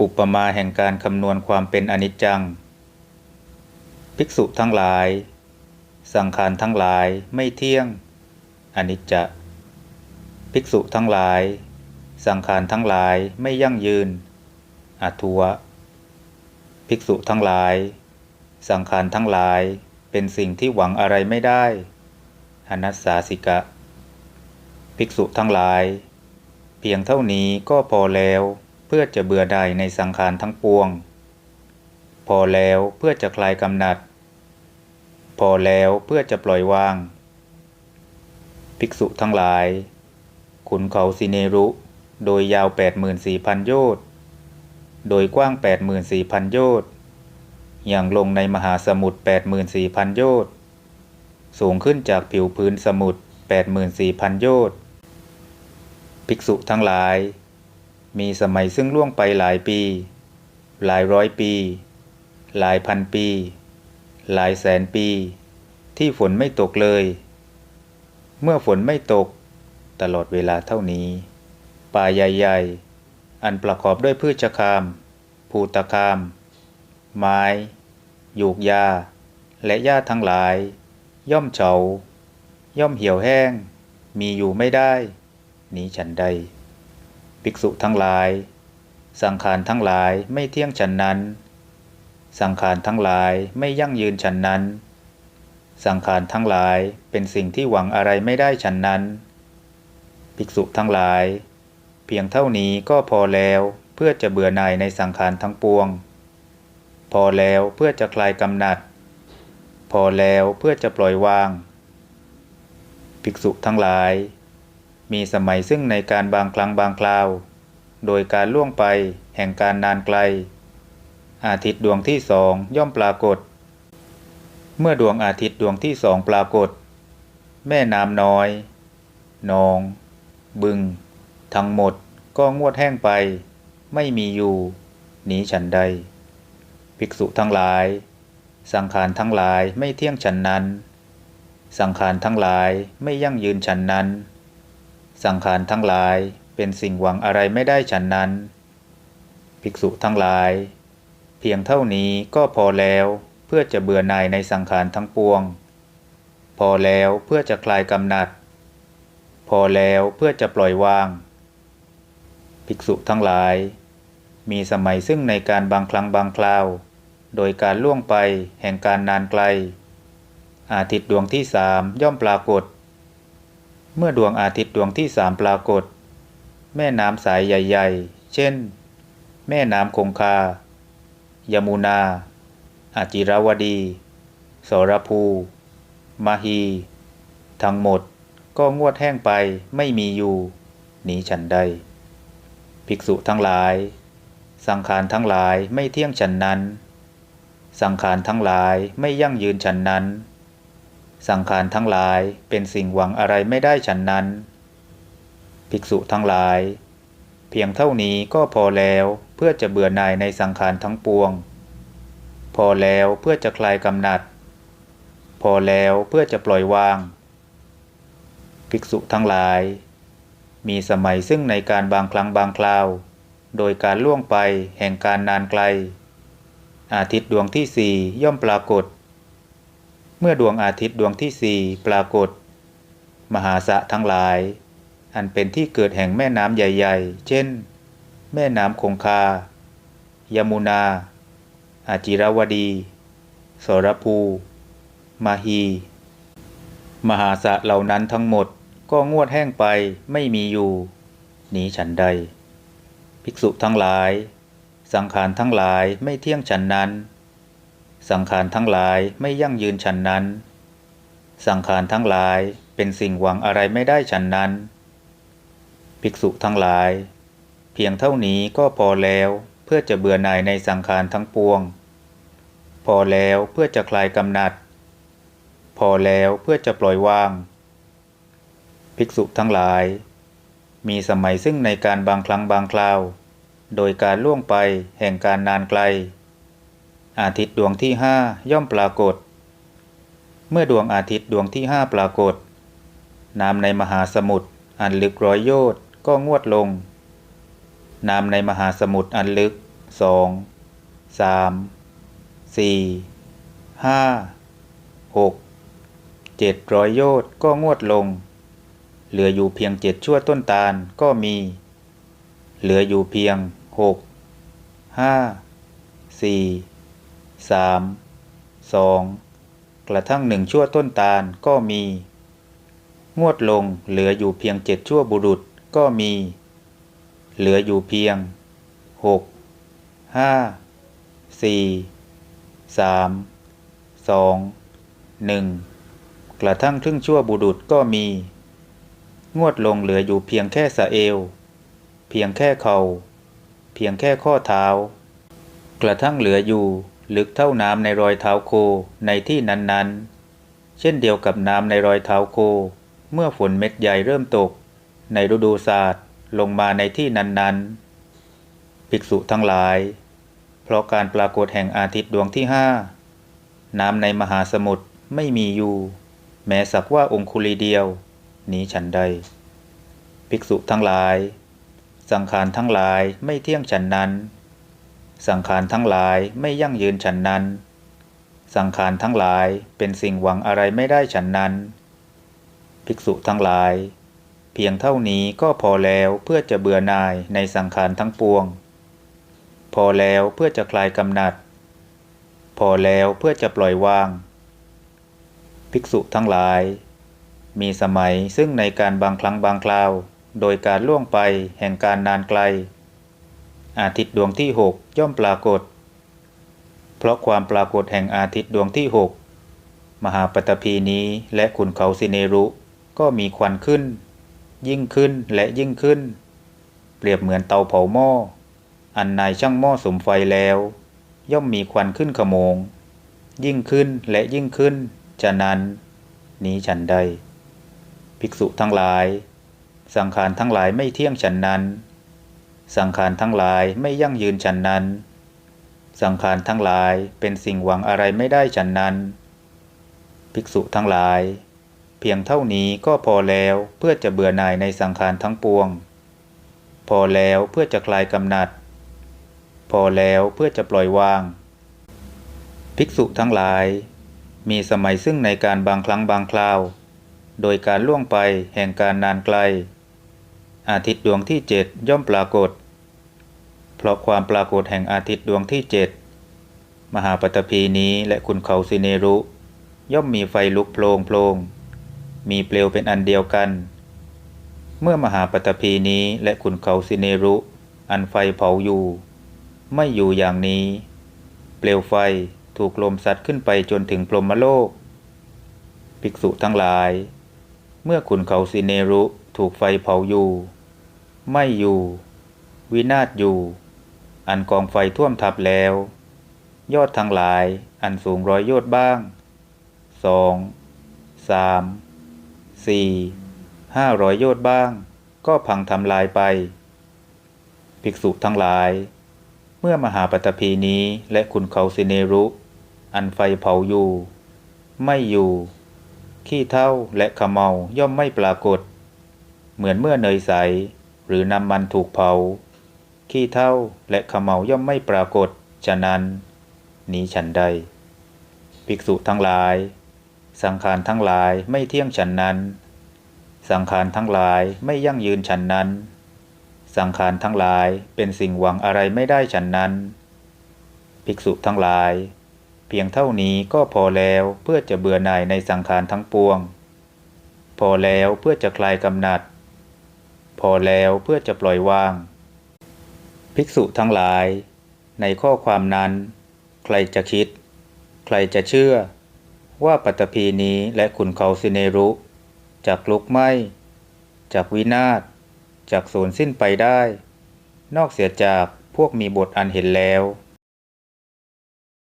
อุปมาแห่งการคำนวณความเป็นอนิจจัง ภิกษุทั้งหลาย สังขารทั้งหลายไม่เที่ยง อนิจจะ ภิกษุทั้งหลาย สังขารทั้งหลายไม่ยั่งยืนอาทุวะภิกษุทั้งหลาย สังขารทั้งหลายเป็นสิ่งที่หวังอะไรไม่ได้ อนัสสาสิกะ ภิกษุทั้งหลาย เพียงเท่านี้ก็พอแล้ว พื่อจะเบื่อใดในสังขารทั้งปวง พอแล้วเพื่อจะคลายกำหนัด พอแล้วเพื่อจะปล่อยวาง ภิกษุทั้งหลาย ขุนเขาสิเนรุ โดยยาว 84,000 โยชน์ โดยกว้าง 84,000 โยชน์ อย่างลงในมหาสมุทร 84,000 โยชน์ สูงขึ้นจากผิวพื้นสมุทร 84,000 โยชน์ ภิกษุทั้งหลาย มีสมัยซึ่งล่วงไปหลายปี หลายร้อยปี หลายพันปี หลายแสนปี ที่ฝนไม่ตกเลย เมื่อฝนไม่ตก ตลอดเวลาเท่านี้ ป่าใหญ่ๆ อันประกอบด้วยพืชคาม ภูตคาม ไม้ยูกยา และหญ้าทั้งหลาย ย่อมเฉา ย่อมเหี่ยวแห้ง มีอยู่ไม่ได้ นี้ฉันใด ภิกษุทั้งหลาย สังขารทั้งหลายไม่เที่ยงฉันนั้น สังขารทั้งหลายไม่ยั่งยืนฉันนั้น สังขารทั้งหลายเป็นสิ่งที่หวังอะไรไม่ได้ฉันนั้น ภิกษุทั้งหลาย เพียงเท่านี้ก็พอแล้วเพื่อจะเบื่อหน่ายในสังขารทั้งปวง พอแล้วเพื่อจะคลายกำหนัด พอแล้วเพื่อจะปล่อยวาง ภิกษุทั้งหลาย มีสมัยซึ่งในการบางครั้งบางคราว โดยการล่วงไปแห่งการนานไกล อาทิตย์ดวงที่สองย่อมปรากฏ เมื่อดวงอาทิตย์ดวงที่สองปรากฏ แม่น้ำน้อยนอง บึง ทั้งหมดก็งวดแห้งไป ไม่มีอยู่หนีฉันใด ภิกษุทั้งหลาย สังขารทั้งหลายไม่เที่ยงฉันนั้น สังขารทั้งหลายไม่ยั่งยืนฉันนั้น สังขารทั้งหลายเป็นสิ่งหวังอะไรไม่ได้ฉันนั้น ภิกษุทั้งหลาย เพียงเท่านี้ก็พอแล้วเพื่อจะเบื่อหน่ายในสังขารทั้งปวง พอแล้วเพื่อจะคลายกำหนัด พอแล้วเพื่อจะปล่อยวาง ภิกษุทั้งหลาย มีสมัยซึ่งในการบางครั้งบางคราว โดยการล่วงไปแห่งการนานไกล อาทิตย์ดวงที่สามย่อมปรากฏ เมื่อดวงอาทิตย์ดวงที่สามปรากฏ แม่น้ำสายใหญ่ ๆ เช่น แม่น้ำคงคา ยมุนา อาจิรวดี สรภูมาฮี ทั้งหมดก็งวดแห้งไปไม่มีอยู่ หนีฉันใด ภิกษุทั้งหลาย สังขารทั้งหลายไม่เที่ยงฉันนั้น สังขารทั้งหลายไม่ยั่งยืนฉันนั้น สังขารทั้งหลายเป็นสิ่งหวังอะไรไม่ได้ฉันนั้น ภิกษุทั้งหลาย เพียงเท่านี้ก็พอแล้วเพื่อจะเบื่อหน่ายในสังขารทั้งปวง พอแล้วเพื่อจะคลายกำหนัด พอแล้วเพื่อจะปล่อยวาง ภิกษุทั้งหลาย มีสมัยซึ่งในการบางครั้งบางคราว โดยการล่วงไปแห่งการนานไกล อาทิตย์ดวงที่สี่ย่อมปรากฏ เมื่อดวงอาทิตย์ดวงที่สี่ปรากฏ มหาสะทั้งหลาย อันเป็นที่เกิดแห่งแม่น้ำใหญ่ ๆ เช่น แม่น้ำคงคา ยมุนา อาจิรวดี สรภู มาฮี มหาสะเหล่านั้นทั้งหมดก็งวดแห้งไปไม่มีอยู่หนีฉันใด ภิกษุทั้งหลาย สังขารทั้งหลายไม่เที่ยงฉันนั้น สังขารทั้งหลายไม่ยั่งยืนฉันนั้น สังขารทั้งหลายเป็นสิ่งหวังอะไรไม่ได้ฉันนั้น ภิกษุทั้งหลาย เพียงเท่านี้ก็พอแล้วเพื่อจะเบื่อหน่ายในสังขารทั้งปวง พอแล้วเพื่อจะคลายกำหนัด พอแล้วเพื่อจะปล่อยวาง ภิกษุทั้งหลาย มีสมัยซึ่งในการบางครั้งบางคราว โดยการล่วงไปแห่งการนานไกล อาทิตย์ดวงที่ห้าย่อมปรากฏ เมื่อดวงอาทิตย์ดวงที่ห้าปรากฏ น้ำในมหาสมุทรอันลึกร้อยโยชน์ก็งวดลง น้ำในมหาสมุทรอันลึกสองสามสี่ห้าหกเจ็ดร้อยโยชน์ก็งวดลง เหลืออยู่เพียงเจ็ดชั่วต้นตาลก็มี เหลืออยู่เพียงหกห้าสี่ สามสองกระทั่งหนึ่งชั่วต้นตาลก็มี งวดลงเหลืออยู่เพียงเจ็ดชั่วบุรุษก็มี เหลืออยู่เพียงหกห้าสี่สามสองหนึ่งกระทั่งครึ่งชั่วบุรุษก็มี งวดลงเหลืออยู่เพียงแค่สะเอว เพียงแค่เขา่า เพียงแค่ข้อเท้า กระทั่งเหลืออยู่ ลึกเท่าน้ำในรอยเท้าโคในที่นั้นๆ เช่นเดียวกับน้ำในรอยเท้าโค เมื่อฝนเม็ดใหญ่เริ่มตก ในฤดูศาสตร์ลงมาในที่นั้นๆ ภิกษุทั้งหลาย เพราะการปรากฏแห่งอาทิตย์ดวงที่ห้าน้ำในมหาสมุทรไม่มีอยู่ แม้สักว่าองคุลีเดียว นี้ฉันใด ภิกษุทั้งหลาย สังขารทั้งหลายไม่เที่ยงฉันนั้น สังขารทั้งหลายไม่ยั่งยืนฉันนั้น สังขารทั้งหลายเป็นสิ่งหวังอะไรไม่ได้ฉันนั้น ภิกษุทั้งหลาย เพียงเท่านี้ก็พอแล้วเพื่อจะเบื่อหน่ายในสังขารทั้งปวง พอแล้วเพื่อจะคลายกำหนัด พอแล้วเพื่อจะปล่อยวาง ภิกษุทั้งหลาย มีสมัยซึ่งในการบางครั้งบางคราว โดยการล่วงไปแห่งการนานไกล อาทิตย์ดวงที่หกย่อมปรากฏ เพราะความปรากฏแห่งอาทิตย์ดวงที่หกมหาปฐพีนี้และขุนเขาสิเนรุก็มีควันขึ้น ยิ่งขึ้นและยิ่งขึ้น เปรียบเหมือนเตาเผาหม้อ อันนายช่างหม้อสมไฟแล้ว ย่อมมีควันขึ้นขโมง ยิ่งขึ้นและยิ่งขึ้น ฉะนั้น นี้ฉันใด ภิกษุทั้งหลาย สังขารทั้งหลายไม่เที่ยงฉันนั้น สังขารทั้งหลายไม่ยั่งยืนฉันนั้น สังขารทั้งหลายเป็นสิ่งหวังอะไรไม่ได้ฉันนั้น ภิกษุทั้งหลาย เพียงเท่านี้ก็พอแล้วเพื่อจะเบื่อหน่ายในสังขารทั้งปวง พอแล้วเพื่อจะคลายกำหนัด พอแล้วเพื่อจะปล่อยวาง ภิกษุทั้งหลาย มีสมัยซึ่งในการบางครั้งบางคราว โดยการล่วงไปแห่งการนานไกลอาทิตย์ดวงที่เจ็ดย่อมปรากฏ เพราะความปรากฏแห่งอาทิตย์ดวงที่เจ็ดมหาปฐพีนี้และคุณเขาสิเนรุ ย่อมมีไฟลุกโพลงโพลงมีเปลวเป็นอันเดียวกัน เมื่อมหาปฐพีนี้และขุนเขาสิเนรุ อันไฟเผาอยู่ ไม่อยู่อย่างนี้ เปลวไฟถูกลมซัดขึ้นไปจนถึงพรหมโลก ภิกษุทั้งหลาย เมื่อขุนเขาสิเนรุถูกไฟเผาอยู่ ไม่อยู่ วินาศอยู่ อันกองไฟท่วมทับแล้ว ยอดทั้งหลายอันสูงร้อยยอดบ้างสองสามสี่ห้าร้อยยชน์บ้าง ก็พังทำลายไป ภิกษุทั้งหลาย เมื่อมหาปฐพีนี้และคุณเขาสิเนรุ อันไฟเผาอยู่ ไม่อยู่ ขี้เท่าและขมเมาย่อมไม่ปรากฏ เหมือนเมื่อเนยใสหรือน้ำมันถูกเผา ขี้เท่าและขมเมาย่อมไม่ปรากฏ ฉะนั้น นี้ฉันใด ภิกษุทั้งหลาย สังขารทั้งหลายไม่เที่ยงฉันนั้น สังขารทั้งหลายไม่ยั่งยืนฉันนั้น สังขารทั้งหลายเป็นสิ่งหวังอะไรไม่ได้ฉันนั้น ภิกษุทั้งหลาย เพียงเท่านี้ก็พอแล้วเพื่อจะเบื่อหน่ายในสังขารทั้งปวง พอแล้วเพื่อจะคลายกำหนัด พอแล้วเพื่อจะปล่อยวาง ภิกษุทั้งหลาย ในข้อความนั้น ใครจะคิด ใครจะเชื่อ ว่าปัตตภีนี้และขุนเขาสิเนรุจากลุกไหมจากวินาศจากสูญสิ้นไปได้ นอกเสียจากพวกมีบทอันเห็นแล้ว